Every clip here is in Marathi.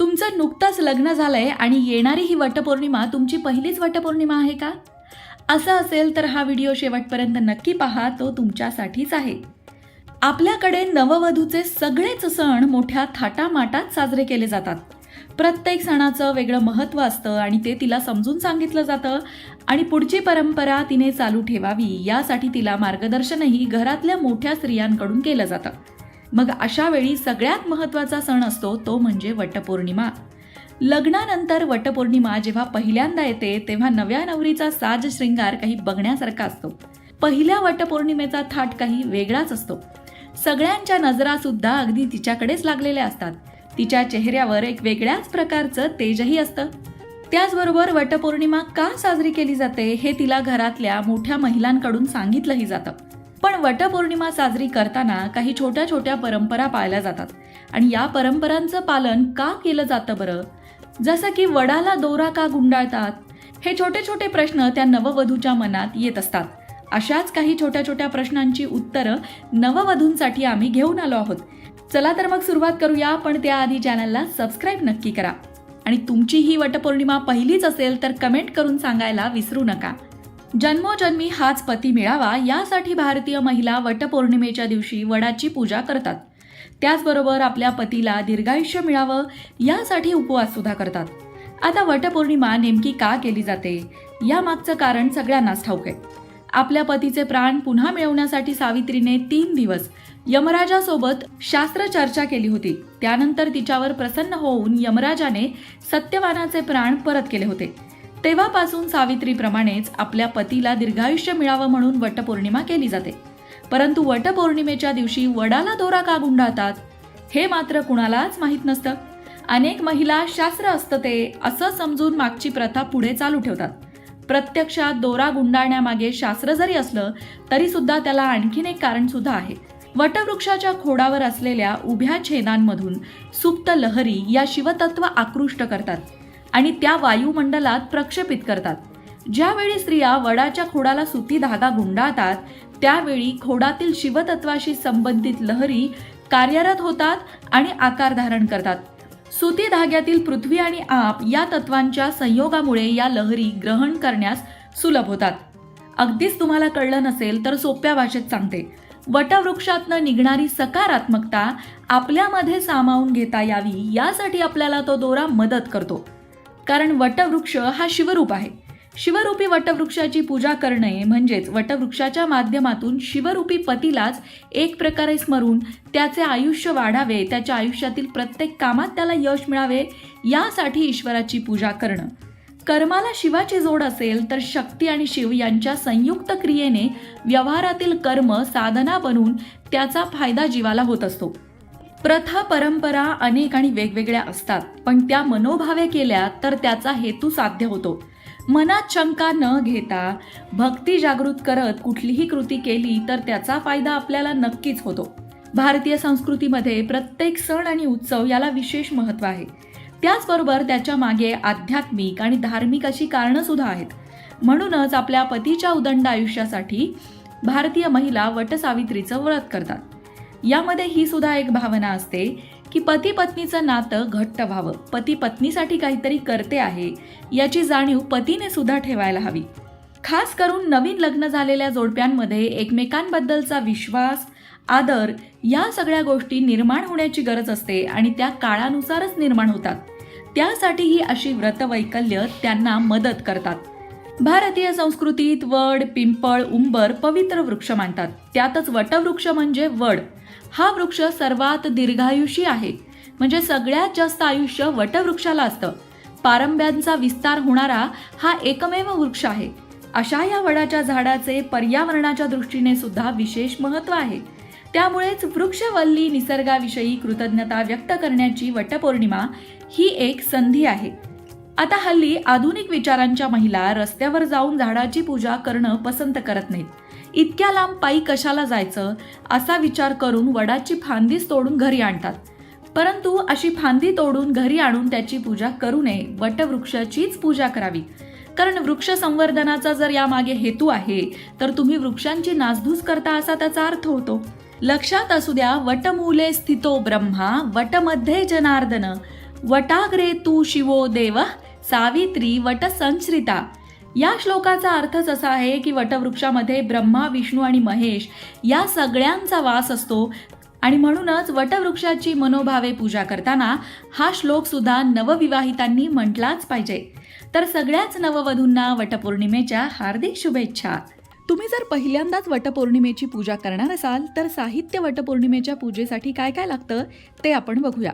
तुमचं नुकतंच लग्न झालंय आणि येणारी ही वटपौर्णिमा तुमची पहिलीच वटपौर्णिमा आहे का? असं असेल तर हा व्हिडिओ शेवटपर्यंत नक्की पहा तो तुमच्यासाठीच आहे. आपल्याकडे नववधूचे सगळेच सण मोठ्या थाटामाटात साजरे केले जातात. प्रत्येक सणाचं वेगळं महत्त्व असतं आणि ते तिला समजून सांगितलं जातं आणि पुढची परंपरा तिने चालू ठेवावी यासाठी तिला मार्गदर्शनही घरातल्या मोठ्या स्त्रियांकडून केलं जातं. मग अशा वेळी सगळ्यात महत्त्वाचा सण असतो तो म्हणजे वटपौर्णिमा. लग्नानंतर वटपौर्णिमा जेव्हा पहिल्यांदा येते तेव्हा नव्या नवरीचा साज श्रृंगार काही बघण्यासारखा असतो. पहिल्या वटपौर्णिमेचा थाट काही वेगळाच असतो. सगळ्यांच्या नजरा सुद्धा अगदी तिच्याकडेच लागलेल्या असतात. तिच्या चेहऱ्यावर एक वेगळ्याच प्रकारचं तेजही असतं. त्याचबरोबर वटपौर्णिमा का साजरी केली जाते हे तिला घरातल्या मोठ्या महिलांकडून सांगितलंही जातं. पण वटपौर्णिमा साजरी करताना काही छोट्या छोट्या परंपरा पाळल्या जातात. आणि या परंपरांचं पालन का केलं जातं बरं? जसं की वडाला दोरा का गुंडाळतात? हे छोटे छोटे प्रश्न त्या नववधूच्या मनात येत असतात. अशाच काही छोट्या छोट्या प्रश्नांची उत्तरं नववधूंसाठी आम्ही घेऊन आलो आहोत. चला तर मग सुरुवात करूया पण त्याआधी चॅनलला सबस्क्राईब नक्की करा. आणि तुमची ही वटपौर्णिमा पहिलीच असेल तर कमेंट करून सांगायला विसरू नका. जन्मोजन्मी हाच पती मिळावा यासाठी भारतीय महिला वटपौर्णिमेच्या दिवशी वडाची पूजा करतात. त्याचबरोबर आपल्या पतीला दीर्घायुष्य मिळावं यासाठी उपवास सुद्धा करतात. आता वटपौर्णिमा नेमकी का केली जाते? यामागचं कारण सगळ्यांनाच ठाऊक आहे. आपल्या पतीचे प्राण पुन्हा मिळवण्यासाठी सावित्रीने तीन दिवस यमराजासोबत शास्त्र चर्चा केली होती. त्यानंतर तिच्यावर प्रसन्न होऊन यमराजाने सत्यवानाचे प्राण परत केले होते. तेव्हापासून सावित्रीप्रमाणेच आपल्या पतीला दीर्घायुष्य मिळावं म्हणून वटपौर्णिमा केली जाते. परंतु वटपौर्णिमेच्या दिवशी वडाला दोरा का गुंडाळतात हे मात्र कुणालाच माहीत नसतं. अनेक महिला शास्त्र असतं ते असं समजून मागची प्रथा पुढे चालू ठेवतात. प्रत्यक्षात दोरा गुंडाळण्यामागे शास्त्र जरी असलं तरी सुद्धा त्याला आणखीन एक कारण सुद्धा आहे. वटवृक्षाच्या खोडावर असलेल्या उभ्या छेदांमधून सुप्त लहरी या शिवतत्व आकृष्ट करतात. आणि त्या वायुमंडलात प्रक्षेपित करतात. ज्यावेळी स्त्रिया वडाच्या खोडाला सुती धागा गुंडाळतात त्यावेळी खोडातील शिवतत्वाशी संबंधित लहरी कार्यरत होतात आणि आकार धारण करतात. सुती धाग्यातील पृथ्वी आणि आप या तत्वांच्या संयोगामुळे या लहरी ग्रहण करण्यास सुलभ होतात. अगदीच तुम्हाला कळलं नसेल तर सोप्या भाषेत सांगते. वटवृक्षातनं निघणारी सकारात्मकता आपल्यामध्ये सामावून घेता यावी यासाठी आपल्याला तो दोरा मदत करतो. कारण वटवृक्ष हा शिवरूप आहे. शिवरूपी वटवृक्षाची पूजा करणे म्हणजेच वटवृक्षाच्या माध्यमातून शिवरूपी पतीलाच एक प्रकारे स्मरून त्याचे आयुष्य वाढावे त्याच्या आयुष्यातील प्रत्येक कामात त्याला यश मिळावे यासाठी ईश्वराची पूजा करणं. कर्माला शिवाची जोड असेल तर शक्ती आणि शिव यांच्या संयुक्त क्रियेने व्यवहारातील कर्म साधना बनून त्याचा फायदा जीवाला होत असतो. प्रथा परंपरा अनेक आणि वेगवेगळ्या असतात पण त्या मनोभावे केल्या तर त्याचा हेतू साध्य होतो. मनात शंका न घेता भक्ती जागृत करत कुठलीही कृती केली तर त्याचा फायदा आपल्याला नक्कीच होतो. भारतीय संस्कृतीमध्ये प्रत्येक सण आणि उत्सव याला विशेष महत्त्व आहे. त्याचबरोबर त्याच्यामागे आध्यात्मिक आणि धार्मिक अशी कारणं सुद्धा आहेत. म्हणूनच आपल्या पतीच्या उदंड आयुष्यासाठी भारतीय महिला वटसावित्रीचं व्रत करतात. यामध्ये ही सुद्धा एक भावना असते की पती पत्नीचं नातं घट्ट व्हावं. पती पत्नीसाठी काहीतरी करते आहे याची जाणीव पतीने सुद्धा ठेवायला हवी. खास करून नवीन लग्न झालेल्या जोडप्यांमध्ये एकमेकांबद्दलचा विश्वास आदर या सगळ्या गोष्टी निर्माण होण्याची गरज असते आणि त्या काळानुसारच निर्माण होतात. त्यासाठी ही अशी व्रतवैकल्य त्यांना मदत करतात. भारतीय संस्कृतीत वड पिंपळ उंबर पवित्र वृक्ष मानतात. त्यातच वटवृक्ष म्हणजे वड. हा वृक्ष सर्वात दीर्घायुषी आहे. म्हणजे सगळ्यात जास्त आयुष्य वटवृक्षाला असतं. पारंब्यांचा विस्तार होणारा हा एकमेव वृक्ष आहे. अशा या वडाच्या झाडाचे पर्यावरणाच्या दृष्टीने सुद्धा विशेष महत्त्व आहे. त्यामुळेच वृक्षवल्ली निसर्गाविषयी कृतज्ञता व्यक्त करण्याची वटपौर्णिमा ही एक संधी आहे. आता हल्ली आधुनिक विचारांच्या महिला रस्त्यावर जाऊन झाडाची पूजा करणं पसंत करत नाहीत. इतक्या लांब पायी कशाला जायचं? असा विचार करून वडाची फांदीच तोडून घरी आणतात. परंतु अशी फांदी तोडून घरी आणून त्याची पूजा करू नये वटवृक्षाचीच पूजा करावी. कारण वृक्ष संवर्धनाचा जर यामागे हेतू आहे तर तुम्ही वृक्षांची नासधूस करता असा त्याचा अर्थ होतो. लक्षात असू द्या वटमूले स्थितो ब्रह्मा वटमध्ये जनार्दन. वटाग्रे तू शिवो देव सावित्री वटसंश्रिता या श्लोकाचा अर्थच असा आहे की वटवृक्षामध्ये ब्रह्मा विष्णू आणि महेश या सगळ्यांचा वास असतो आणि म्हणूनच वटवृक्षाची मनोभावे पूजा करताना हा श्लोक सुद्धा नवविवाहितांनी म्हटलाच पाहिजे. तर सगळ्याच नववधूंना वटपौर्णिमेच्या हार्दिक शुभेच्छा. तुम्ही जर पहिल्यांदाच वटपौर्णिमेची पूजा करणार असाल तर साहित्य वटपौर्णिमेच्या पूजेसाठी काय काय लागतं ते आपण बघूया.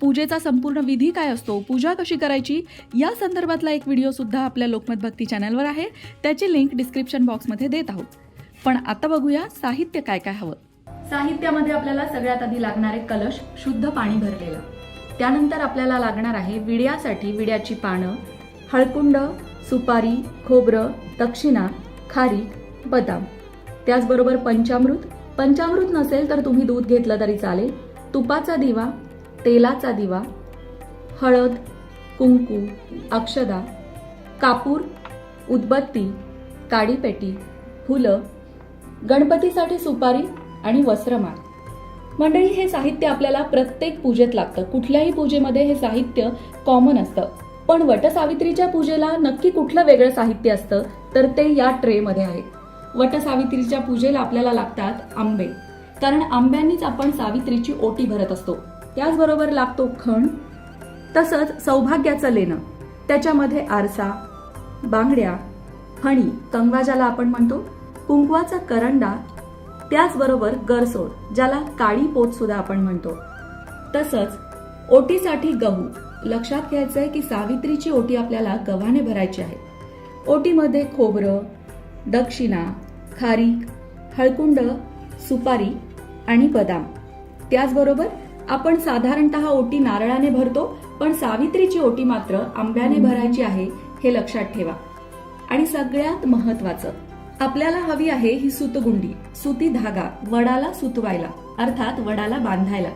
पूजेचा संपूर्ण विधी काय असतो पूजा कशी करायची या संदर्भातला एक व्हिडिओ सुद्धा आपल्या लोकमत भक्ती चॅनलवर आहे. त्याची लिंक डिस्क्रिप्शन बॉक्समध्ये देत आहोत. पण आता बघूया साहित्य काय काय हवं. साहित्यामध्ये आपल्याला सगळ्यात आधी लागणारे कलश शुद्ध पाणी भरलेला. त्यानंतर आपल्याला लागणार आहे विड्यासाठी विड्याची पानं हळकुंड सुपारी खोबरं दक्षिणा खारीक बदाम. त्याचबरोबर पंचामृत. पंचामृत नसेल तर तुम्ही दूध घेतलं तरी चालेल. तुपाचा दिवा तेलाचा दिवा हळद कुंकू अक्षदा कापूर उदबत्ती काडीपेटी फुलं गणपतीसाठी सुपारी आणि वस्त्रमाळ. मंडळी हे साहित्य आपल्याला प्रत्येक पूजेत लागतं. कुठल्याही पूजेमध्ये हे साहित्य कॉमन असतं. पण वटसावित्रीच्या पूजेला नक्की कुठलं वेगळं साहित्य असतं तर ते या ट्रेमध्ये आहे. वटसावित्रीच्या पूजेला आपल्याला लागतात आंबे. कारण आंब्यांनीच आपण सावित्रीची ओटी भरत असतो. त्याचबरोबर लागतो खण तसंच सौभाग्याचं लेणं. त्याच्यामध्ये आरसा बांगड्या फणी कंगवा ज्याला आपण म्हणतो कुंकवाचा करंडा त्याचबरोबर गरसोड ज्याला काळी पोत सुद्धा आपण म्हणतो. तसंच ओटीसाठी गहू. लक्षात घ्यायचंय की सावित्रीची ओटी आपल्याला गव्हाने भरायची आहे. ओटीमध्ये खोबरं दक्षिणा खारीक हळकुंड सुपारी आणि बदाम. त्याचबरोबर आपण साधारणतः ओटी नारळाने भरतो पण सावित्रीची ओटी मात्र आंब्याने भरायची आहे हे लक्षात ठेवा. आणि सगळ्यात महत्वाचं आपल्याला हवी आहे ही सुतगुंडी सुती धागा वडाला सुतवायला अर्थात वडाला बांधायला.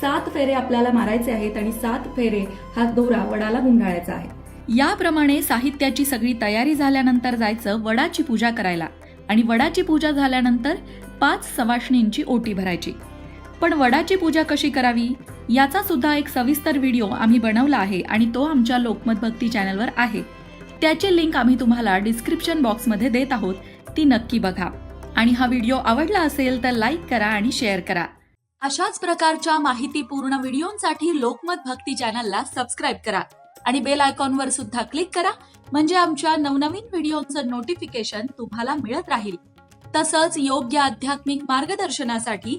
सात फेरे आपल्याला मारायचे आहेत आणि सात फेरे हा दोरा वडाला गुंडाळायचा आहे. याप्रमाणे साहित्याची सगळी तयारी झाल्यानंतर जायचं वडाची पूजा करायला. आणि वडाची पूजा झाल्यानंतर पाच सवाष्णींची ओटी भरायची. पण वडाची पूजा कशी करावी याचा सुद्धा एक सविस्तर व्हिडिओ आम्ही बनवला आहे आणि तो आमच्या लोकमत भक्ती चॅनलवर आहे. त्याची लिंक आम्ही तुम्हाला डिस्क्रिप्शन बॉक्समध्ये देत आहोत ती नक्की बघा. आणि हा व्हिडिओ आवडला असेल तर लाईक करा आणि शेअर करा. अशाच प्रकारच्या माहितीपूर्ण व्हिडिओंसाठी लोकमत भक्ती चॅनलला सबस्क्राईब करा आणि बेल आयकॉनवर सुद्धा क्लिक करा म्हणजे आमच्या नवनवीन व्हिडिओचं नोटिफिकेशन तुम्हाला मिळत राहील. तसंच योग्य आध्यात्मिक मार्गदर्शनासाठी